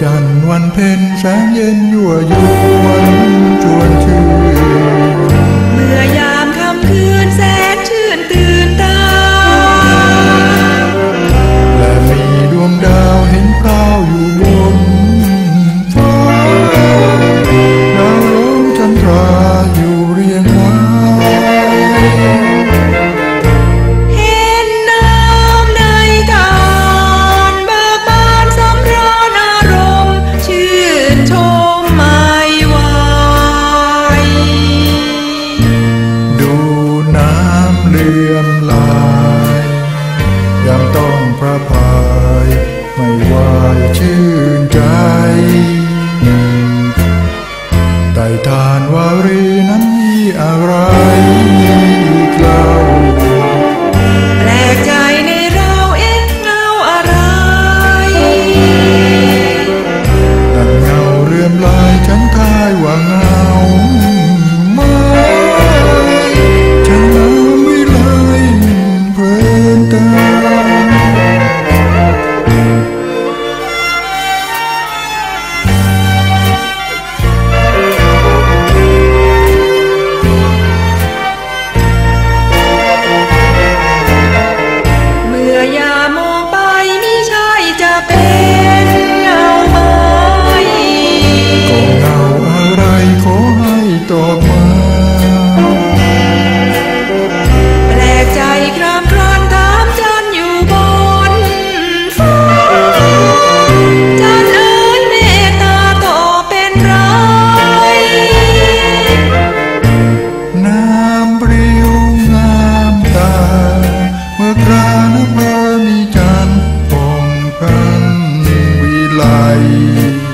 จันทร์วันเพ็ญแสงเย็นยั่วยวนชวนชื่น ตานวารีนั้นมีอะไร away.